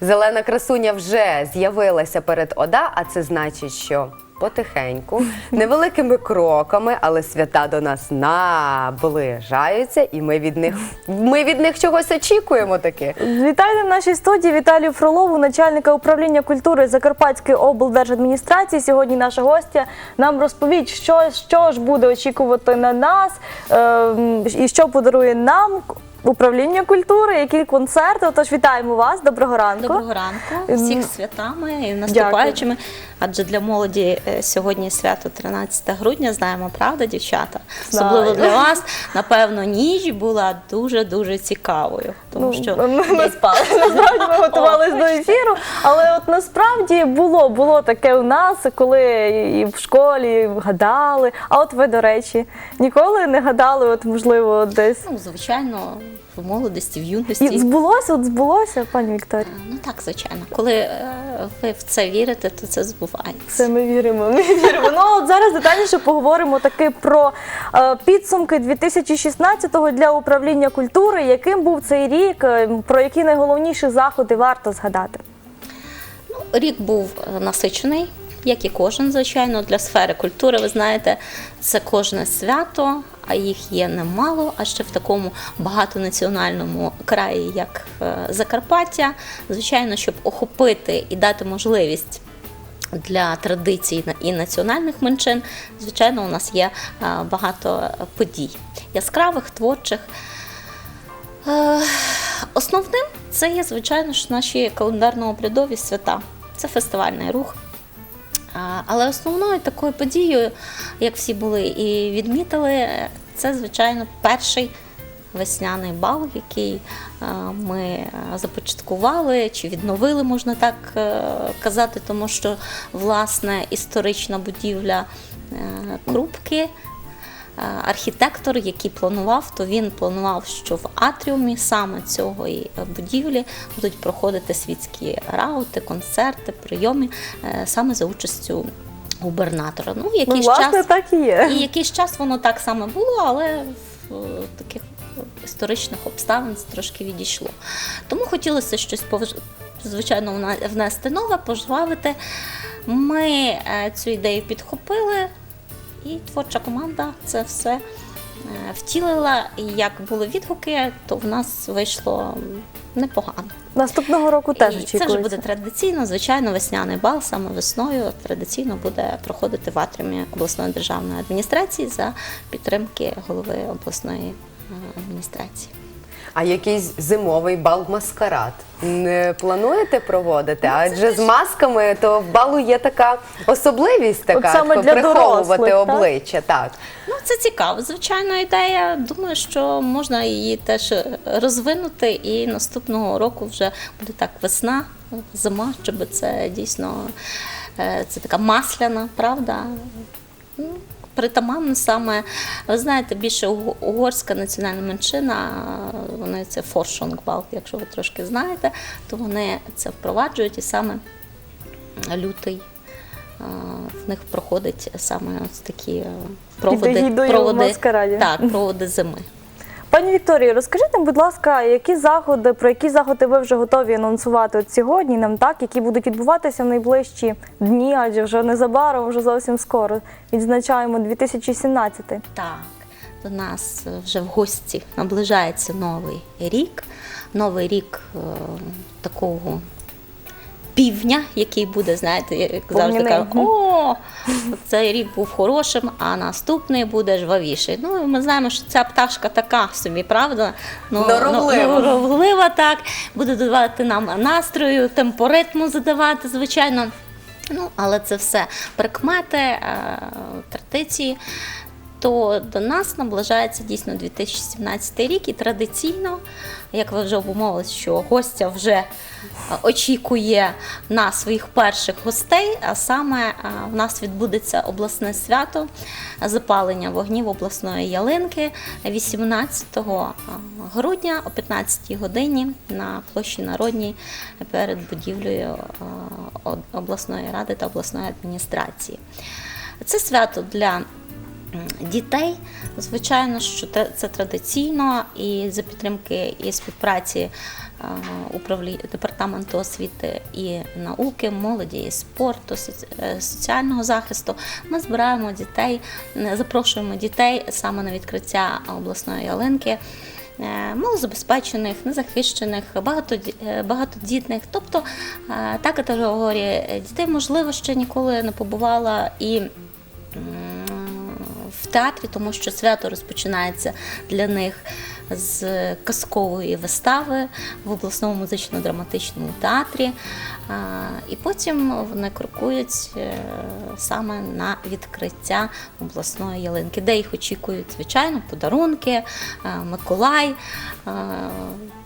Зелена красуня вже з'явилася перед ОДА, а це значить, що потихеньку, невеликими кроками, але свята до нас наближаються, і ми від них ми від них чогось очікуємо таки. Вітаю в нашій студії Віталію Фролову, начальника управління культури Закарпатської облдержадміністрації. Сьогодні наша гостя нам розповість, що, що ж буде очікувати на нас ем, і що подарує нам управління культури, які концерти. Отож, вітаємо вас. Доброго ранку. Доброго ранку, всіх святами і наступаючими. Адже для молоді е, сьогодні свято 13 грудня, знаємо, правда, дівчата? Особливо для вас, напевно, ніч була дуже дуже цікавою, тому Ну, що ми, ми спали. Насправді ми готувалися до ефіру. Але от насправді було, було таке у нас, коли і в школі гадали. А от ви, до речі, ніколи не гадали, от можливо, десь. ну, звичайно, в молодості, в юності. І збулося, от збулося, пані Вікторія. Ну так, звичайно. Коли е, ви в це вірите, то це збувається. Це ми віримо. Ми віримо. Ну от зараз детальніше поговоримо таки про е, підсумки 2016-го для управління культури. Яким був цей рік? е, Про які найголовніші заходи варто згадати? Ну, рік був е, насичений, як і кожен, звичайно, для сфери культури. Ви знаєте, це кожне свято, а їх є немало. А ще в такому багатонаціональному краї, як е, Закарпаття, звичайно, щоб охопити і дати можливість. Для традицій і національних меншин, звичайно, у нас є е, багато подій яскравих, творчих. Е, Основним це є, звичайно ж, наші календарно-обрядові свята. Це фестивальний рух. Але основною такою подією, як всі були і відмітили, це, звичайно, перший весняний бал, який е, ми е, започаткували чи відновили, можна так е, казати, тому що власне історична будівля Крупки. Е, Архітектор, який планував, то він планував, що в атріумі саме цього будівлі будуть проходити світські раути, концерти, прийоми е, саме за участю губернатора. Ну, Ну, власне, час так і є. і якийсь час воно так саме було, але в е, таких історичних обставин це трошки відійшло. Тому хотілося щось звичайно внести нове, пожвавити. Ми е, цю ідею підхопили, і творча команда це все е, втілила. І як були відгуки, то в нас вийшло непогано. Наступного року теж І це вже буде традиційно, звичайно, весняний бал саме весною традиційно буде проходити в атріумі обласної державної адміністрації за підтримки голови обласної е, адміністрації. А якийсь зимовий бал маскарад не плануєте проводити? Адже з масками то в балу є така особливість, така саме для приховувати дорослих, обличчя. Так. Ну, це цікаво, звичайно, ідея. Думаю, що можна її теж розвинути, і наступного року вже буде так весна, зима, щоб це дійсно е, це така масляна, правда. Притаманно саме, ви знаєте, більше угорська національна меншина, вони це форшонгбал, якщо ви трошки знаєте, то вони це впроваджують і саме лютий. В них проходить саме ось такі е, проводи, проводи, так, проводи зими. Пані Вікторію, розкажіть нам, будь ласка, які заходи, про які заходи ви вже готові анонсувати от сьогодні нам, так, які будуть відбуватися в найближчі дні, адже вже незабаром, вже зовсім скоро відзначаємо 2017. Так, до нас вже в гості наближається новий рік. Новий рік е, такого півдня, який буде, знаєте, як завжди кажуть, о, цей рік був хорошим, а наступний буде жвавіший. Ну, ми знаємо, що ця пташка така собі, правда? Ну, Норовлива. ну, норовлива, так, буде додавати нам настрою, темпоритму задавати, звичайно. Ну, але це все прикмети, е, традиції. То до нас наближається дійсно 2017 рік, і традиційно, як ви вже обумовились, що гостя вже е, очікує на своїх перших гостей, а саме е, в нас відбудеться обласне свято запалення вогнів обласної ялинки 18 грудня о 15 годині на площі Народній перед будівлею е, обласної ради та обласної адміністрації. Це свято для Дітей, звичайно, що це традиційно і за підтримки і співпраці е, департаменту освіти і науки, молоді і спорту, е, соціального захисту. Ми збираємо дітей, запрошуємо дітей саме на відкриття обласної ялинки. е, Малозабезпечених, незахищених, багатоді- багатодітних, тобто та категорія дітей, можливо, ще ніколи не побувала і театрі, тому що свято розпочинається для них з казкової вистави в обласному музично-драматичному театрі. І потім вони крокують е, саме на відкриття обласної ялинки, де їх очікують, звичайно, подарунки, е, Миколай. Е,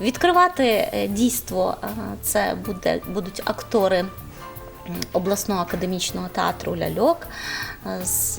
Відкривати дійство це буде, будуть актори обласного академічного театру Ляльок е, з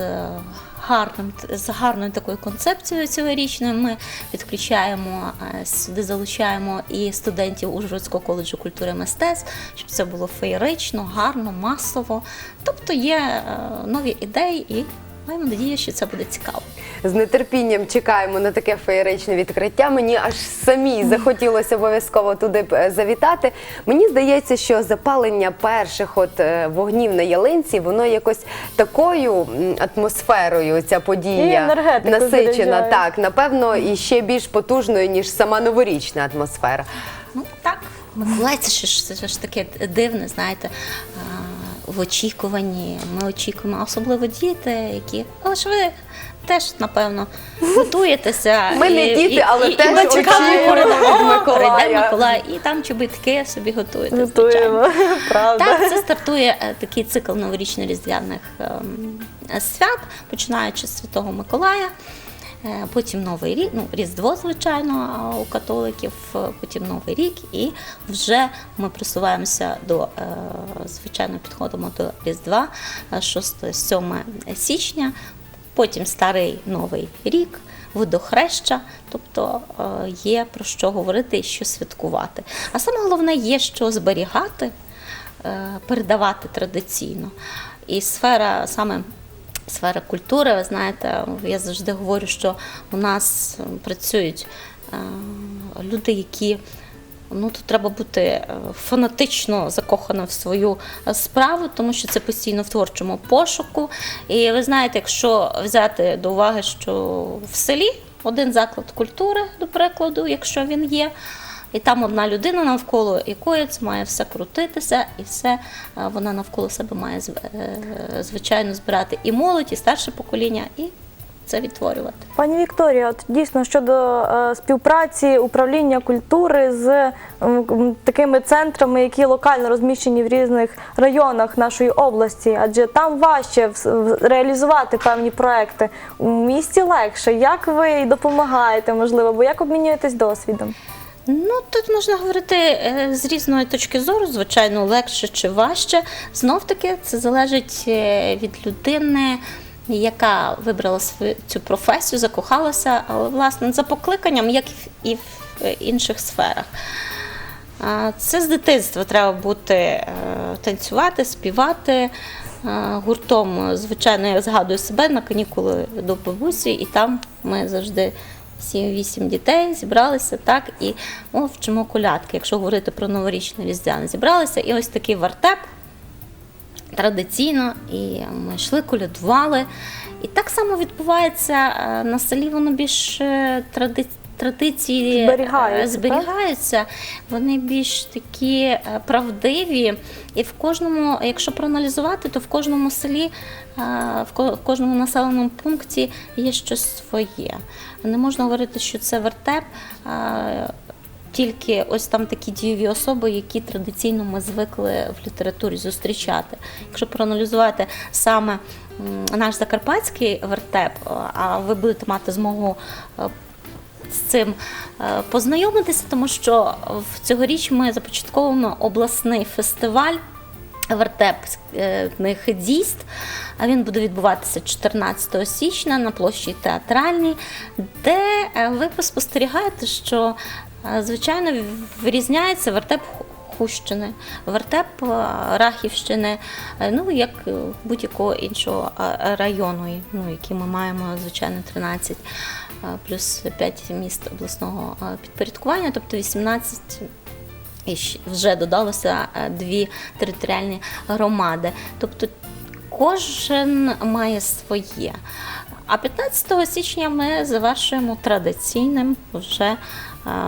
гарним з гарною такою концепцією цьогорічною. Ми підключаємо е, сюди, залучаємо і студентів Ужгородського коледжу культури і мистецтв, щоб це було феєрично, гарно, масово. Тобто є е, нові ідеї і маємо надію, що це буде цікаво. З нетерпінням чекаємо на таке феєричне відкриття. Мені аж самій захотілося обов'язково туди е, завітати. Мені здається, що запалення перших от е, вогнів на ялинці, воно якось такою атмосферою ця подія насичена. заряджає. Так, напевно, і ще більш потужною, ніж сама новорічна атмосфера. Ну так, Миколай це ж, це ж таке дивне, знаєте. В очікуванні ми очікуємо, особливо діти, які. Але ж ви теж, напевно, готуєтеся. Ми не діти, але теж ми чекаємо, очікуємо від Миколая». Прийде Миколай, і там чобітки собі готуєте. звичайно. Готуємо, правда. Так, це стартує е, такий цикл новорічно-різдвяних ем, свят, починаючи з Святого Миколая. Е, Потім Новий рік, ну Різдво, звичайно, у католиків, е, потім Новий рік, і вже ми просуваємося до е, звичайно підходимо до Різдва 6-7 січня, потім старий Новий рік, водохреща, тобто є про що говорити і що святкувати. А саме головне є що зберігати, передавати традиційно. І сфера саме. Сфера культури, ви знаєте, я завжди говорю, що у нас працюють е, люди, які ну тут треба бути е, фанатично закоханим в свою справу, тому що це постійно в творчому пошуку. І ви знаєте, якщо взяти до уваги, що в селі один заклад культури, до прикладу, якщо він є. І там одна людина навколо якої має все крутитися, і все е, вона навколо себе має е, звичайно збирати і молодь, і старше покоління, і це відтворювати. Пані Вікторія, от дійсно щодо е, співпраці управління культури з такими центрами, які локально розміщені в різних районах нашої області, адже там важче реалізувати певні проекти. У місті легше. Як ви допомагаєте, можливо, бо як обмінюєтесь досвідом? Ну тут можна говорити е, з різної точки зору, звичайно, легше чи важче. Знов таки це залежить е, від людини. Яка вибрала цю професію, закохалася, але власне за покликанням, як і в- е, інших сферах. Це з дитинства треба бути танцювати, співати гуртом. Звичайно, я згадую себе на канікули до бабусі, і там ми завжди. 7-8 дітей зібралися так і ну, вчимо колядки, якщо говорити про новорічне різдвяне. Зібралися і ось такий вартеп традиційно, і ми йшли, колядували. І так само відбувається е, на селі, воно більш традиційно. тради... традиції е, Зберігаються, зберігаються. Вони більш такі е, правдиві. І в кожному, якщо проаналізувати, то в кожному селі, е, в кожному населеному пункті є щось своє. Не можна говорити, що це вертеп. тільки ось там такі дієві особи, які традиційно ми звикли в літературі зустрічати. Якщо проаналізувати саме наш закарпатський вертеп, а ви будете мати змогу з цим е, познайомитися, тому що в цьогоріч ми започатковуємо обласний фестиваль вертепних дійств. А він буде відбуватися 14 січня на площі театральній, де е, ви спостерігаєте, що е, звичайно вирізняється вертеп Хущини, вертеп е, Рахівщини, е, ну як е, будь-якого іншого району, ну, які ми маємо, звичайно, 13 е, плюс 5 міст обласного підпорядкування, тобто 18 і вже додалося дві територіальні громади. Тобто кожен має своє. А 15 січня ми завершуємо традиційним вже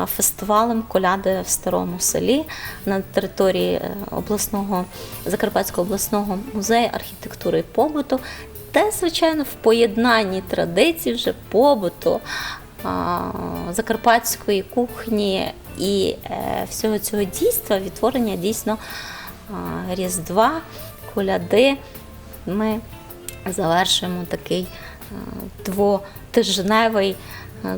фестивалем коляди в старому селі на території е, обласного Закарпатського обласного музею архітектури і побуту, де, звичайно, в поєднанні традицій вже побуту закарпатської кухні і е, всього цього дійства, відтворення дійсно Різдва, коляди. Ми завершуємо такий двотижневий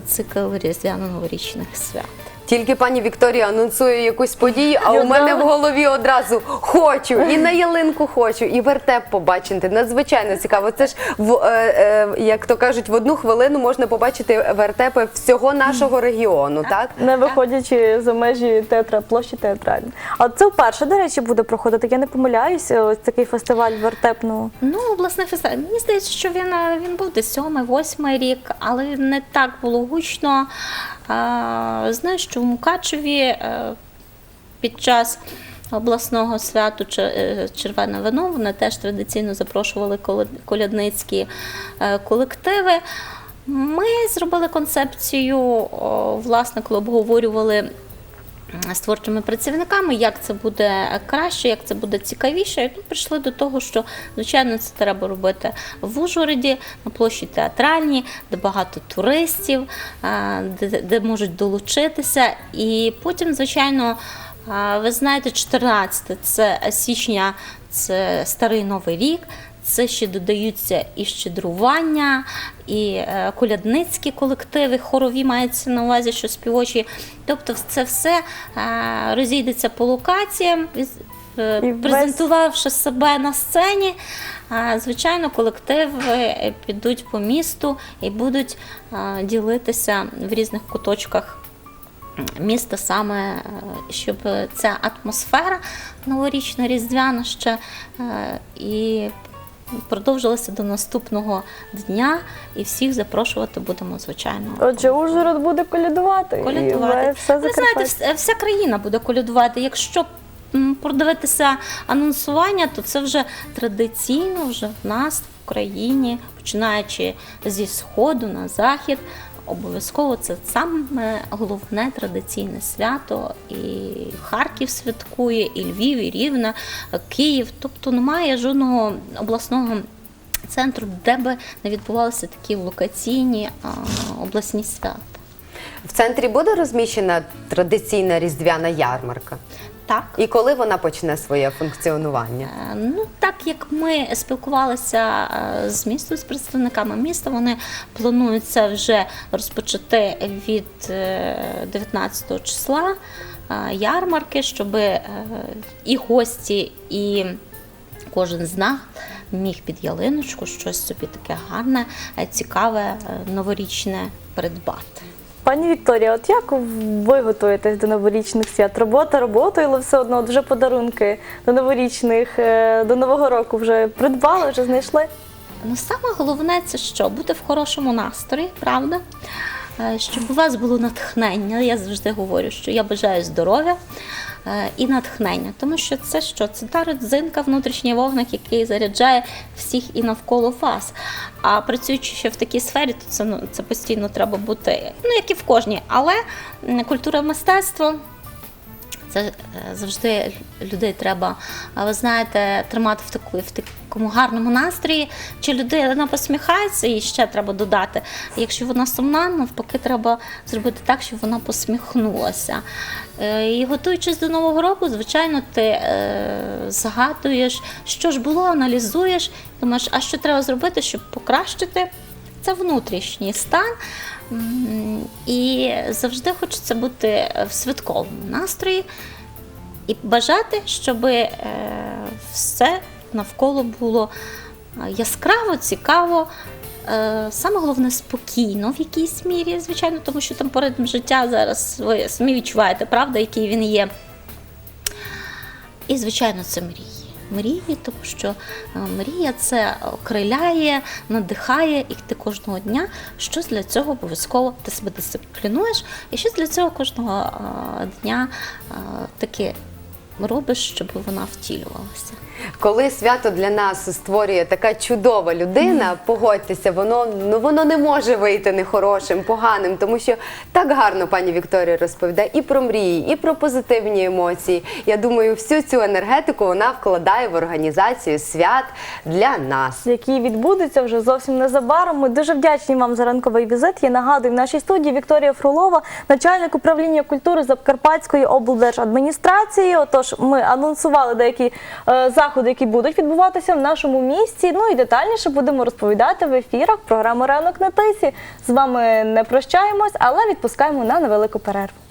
цикл різдвяно-новорічних свят. Тільки пані Вікторія анонсує якусь подію, а у мене в голові одразу хочу і на ялинку хочу, і вертеп побачити. Надзвичайно цікаво. Це ж в е, е, як то кажуть, в одну хвилину можна побачити вертепи всього нашого регіону. Так Не виходячи за межі театра, площі театральної. А це вперше, до речі, буде проходити. Я не помиляюся, ось такий фестиваль вертепного. Ну, обласний фестиваль. Мені здається, що він, е, він був десь сьомий, восьмий рік, але не так було гучно. Знаю, що в Мукачеві е, під час обласного святу е, Червоне вино вони теж традиційно запрошували колядницькі е, колективи. Ми зробили концепцію, власне, коли обговорювали з творчими працівниками, як це буде краще, як це буде цікавіше. І тут прийшли до того, що звичайно це треба робити в Ужгороді, на площі театральній, де багато туристів, де, де можуть долучитися. І потім, звичайно, ви знаєте, 14 це січня, це старий новий рік. Це ще додаються і щедрування, і е, колядницькі колективи, хорові мається на увазі, що співочі. Тобто це все е, розійдеться по локаціям, е, І презентувавши себе на сцені. Звичайно, колективи підуть по місту і будуть ділитися в різних куточках міста саме, щоб ця атмосфера новорічна, різдвяна ще і продовжилася до наступного дня, і всіх запрошувати будемо, звичайно. Отже, Ужгород буде колядувати. І Колядувати. все Ви знаєте, вся країна буде колядувати. Якщо продивитися анонсування, то це вже традиційно вже в нас в країні, починаючи зі сходу на захід. Обов'язково це саме головне традиційне свято. І Харків святкує, і Львів, і Рівне, Київ. Тобто немає жодного обласного центру, де би не відбувалися такі локаційні обласні свята. в центрі буде розміщена традиційна різдвяна ярмарка. Так. І коли вона почне своє функціонування? Е, Ну, так як ми спілкувалися е, з містом, з представниками міста, вони планують це вже розпочати від е, 19 числа е, ярмарки, щоб е, і гості, і кожен з нас міг під ялиночку щось собі таке гарне, е, цікаве, е, новорічне придбати. Пані Вікторія, от як ви готуєтесь до новорічних свят? Робота роботою, але все одно вже подарунки до новорічних, е, до Нового року вже придбали, вже знайшли. Ну, саме головне це що? Бути в хорошому настрої, правда? Е, Щоб у вас було натхнення. Я завжди говорю, що я бажаю здоров'я і натхнення, тому що це що? Це та родзинка, внутрішній вогник, який заряджає всіх і навколо вас. А працюючи ще в такій сфері, то це, ну, це постійно треба бути, ну як і в кожній, але культура мистецтво. Це е, завжди людей треба, а ви знаєте, тримати в таку в такому гарному настрої. Чи людина посміхається, і ще треба додати. Якщо вона сумна, навпаки, треба зробити так, щоб вона посміхнулася. Е, І готуючись до нового року, звичайно, ти е, згадуєш, що ж було, аналізуєш, думаєш, а що треба зробити, щоб покращити. Це внутрішній стан. І завжди хочеться бути в святковому настрої і бажати, щоб е, все навколо було е, яскраво, цікаво. е, Саме головне спокійно в якійсь мірі, звичайно, тому що там поритм життя зараз ви самі відчуваєте, правда, який він є. І, звичайно, це мрії. Мрії, тому що е, мрія це окриляє, надихає, і ти кожного дня щось для цього обов'язково ти себе дисциплінуєш, і щось для цього кожного е, дня е, таки робиш, щоб вона втілювалася. Коли свято для нас створює така чудова людина, погодьтеся, воно ну воно не може вийти нехорошим, поганим, тому що так гарно пані Вікторія розповідає і про мрії, і про позитивні емоції. Я думаю, всю цю енергетику вона вкладає в організацію свят для нас. які відбудуться вже зовсім незабаром. Ми дуже вдячні вам за ранковий візит. Я нагадую, в нашій студії Вікторія Фролова, начальник управління культури Закарпатської облдержадміністрації. Отож, ми анонсували деякі е, заходи, які будуть відбуватися в нашому місті. Ну і детальніше будемо розповідати в ефірах програми Ранок на тисі. З вами не прощаємось, але відпускаємо на невелику перерву.